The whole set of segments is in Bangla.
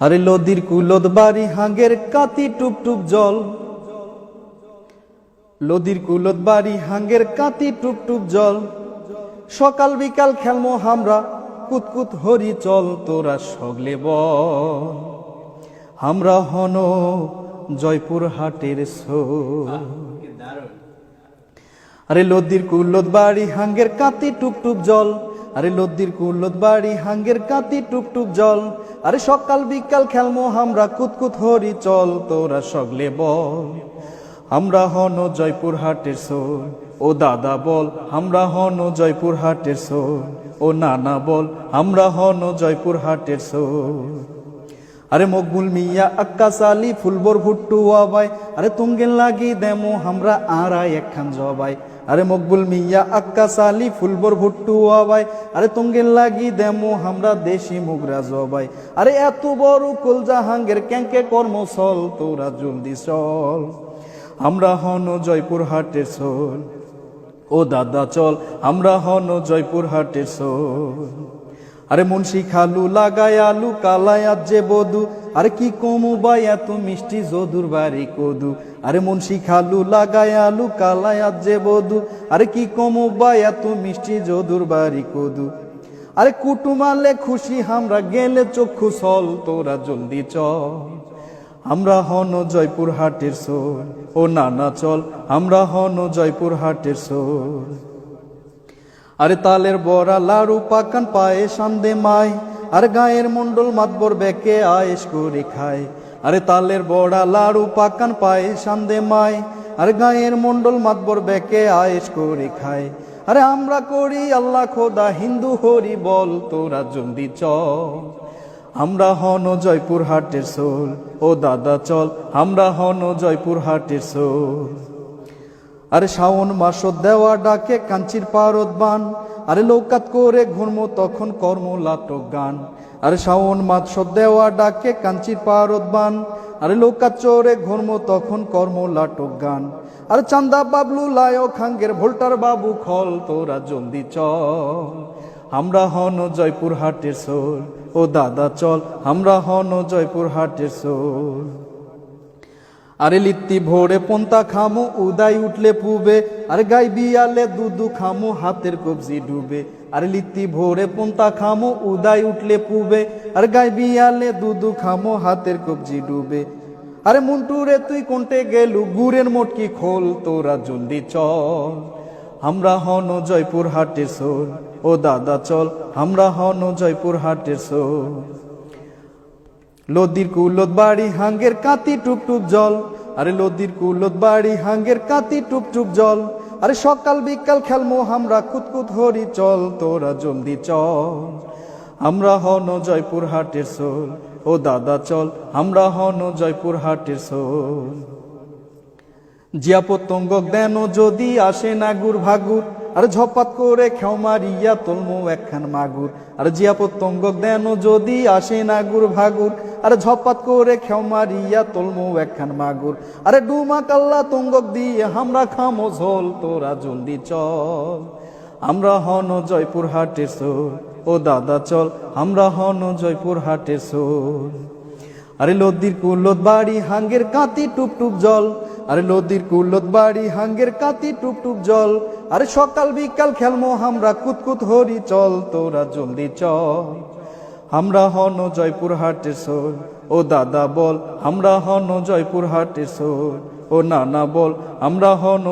আরে লদির কুলদ বাড়ি হাঙ্গের কাতি টুপ টুপ জল। লদির কুলদ বাড়ি হাঙ্গের কাতি টুপ টুপ জল। সকাল বিকাল খেলমো হামরা, কুতকুত হরি চল, তোরা সগলে বল। আমরা হন জয়পুর হাটের সো আরে লদ্দির কুল্লত বাড়ি হাঙ্গের কাতি টুপ টুপ জল। আরে লদ্দির কুল্লত বাড়ি হাঙ্গের কাতি টুপ জল। আরে সকাল বিকাল খেলমো, আমরা কুতকুত হরি চল, তোরা সগলে বল। আমরা হন জয়পুর হাটের সোর ও দাদা বল, আমরা হন জয়পুর হাটের সোর ও নানা বল, আমরা হন জয়পুর হাটের সোর আরে মকবুল মিয়া আক্কাস আলী, ফুলবর ভুট্টু আবাই আরে তুঙ্গেন লাগি দেমো, আমরা আড়াই একখান জবাই। আরে মকবুল মিয়া আক্কাস আলী ফুলবর ভুট্টু আবাই আরে তুঙ্গেন লাগি দেমো আমরা দেশি মুগরা জবাই। আরে এত বড় কুল জাহাঙ্গের ক্যাঙ্কে কর্ম চল তোরা জলদি চল। আমরা হন জয়পুর হাটের সোল। ও দাদা চল, আমরা হন জয়পুর হাটের সোল। আরে মুন্সি খালু লাগায় আলু কালায় যে বধু আরে কি কমু বা এত মিষ্টি যদুর বাড়ি কদু। আরে মুন্সি খালু লাগায় আলু কালায় যে বধু আরে কি কমু বাই এত মিষ্টি যদুর বাড়ি কদু। আরে কুটুমালে খুশি আমরা গেলে চক্ষু সল, তোরা জলদি চল। আমরা হন জয়পুর হাটের সোল, ও নানা চল আমরা হন জয়পুর হাটের সোল। আরে তালের বড়া, লাড়ু পাকান পায়ে সান্দে মায় আর গায়ের মন্ডল মাতবর বেকে আয়েস করে খায়। আরে তালের বড়া লাড়ু পাকান পায়ে সান্দে মায়। আর গায়ের মন্ডল মাতবর বেকে আয়েস করে খায়। আরে আমরা করি আল্লাহ খোদা, হিন্দু হরি বল, তোরা জলদি চল। আমরা হন জয়পুর হাটের সোল, ও দাদা চল, আমরা হন জয়পুর হাটের সোল। আরে শাওন মাস দেওয়া ডাকে কাঞ্চির পারদ বান আরে লৌকাত করে ঘুরমো, তখন কর্ম লাটক গান। আরে শাওন মাস দেওয়া ডাকে কাঞ্চির পারদ বান। আরে লৌকাত চোরে ঘুরম, তখন কর্ম লাটক গান। আরে চান্দা বাবলু লায়ক খাঙ্গের, ভোল্টার বাবু খল তোরা জলদি চল। আমরা হন জয়পুর হাটের সোল, ও দাদা চল। আমরা হন জয়পুর হাটের সোল। আরে লিত্তি ভোরে পন্তা খামো, উদাই উঠলে পুবে। আর গাই বিয়ালে দুদু খামো, হাতের কবজি ডুবে। আরে লিত্তি ভোরে পন্তা খামো, উদাই উঠলে পুবে। আর গাই বিয়ালে দুদু খামো, হাতের কবজি ডুবে। আরে মুন্টুরে তুই কোনটে গেলু? গুড়ের মোটকি খোল, তোরা জলদি চল। আমরা হন জয়পুর হাটের সোল। ও দাদা চল আমরা হন জয়পুর হাটের সোল। লদির কুলত বাড়ি হাঙ্গের কাতি টুপ টুপ জল। আরে লদির কুলত বাড়ি হাঙ্গের কাতি টুপ টুপ জল। আরে সকাল বিকাল খেলমো আমরা কুতকুত হরি চল, তোরা জলদি চল। আমরা হন জয়পুর হাটের সোল, ও দাদা চল, আমরা হন জয়পুর হাটের সোল। জিয়া পতঙ্গ দেন যদি আসে না গুর ভাগুর, আর ঝপাত করে খেও মারিয়া তলমু একখান মাগুর। আর জিয়া পতঙ্গক দেন যদি আসে না গুর ভাগুর আর ঝপাত করে খেও মারিয়া তোলমো একখান মাগুর। আরে ডুমা কাল্লা তঙ্গক দিয়ে আমরা খামো ঝোল, তোরা জলদি চল। আমরা হন জয়পুর হাটের সোল ও দাদা চল, আমরা হন জয়পুর হাটের সোল আরে লদ্দির কুল্লত বাড়ি হাঙ্গের কাঁতি টুপ টুপ জল, আরে লদ্দির কুল্লত বাড়ি হাঙ্গের কাতি টুপ টুপ জল। আরে সকাল বিকাল খেলমো আমরা কুতকুত হরি চল, তোরা জলদি চল। আমরা হন জয়পুর হাটের সোল ও দাদা বল, আমরা হন জয়পুর হাটের সোল ও নানা বল, আমরা হন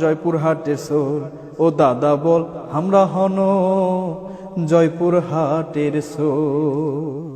জয়পুর হাটের সোল ও দাদা বল, আমরা হন জয়পুর হাটের সোল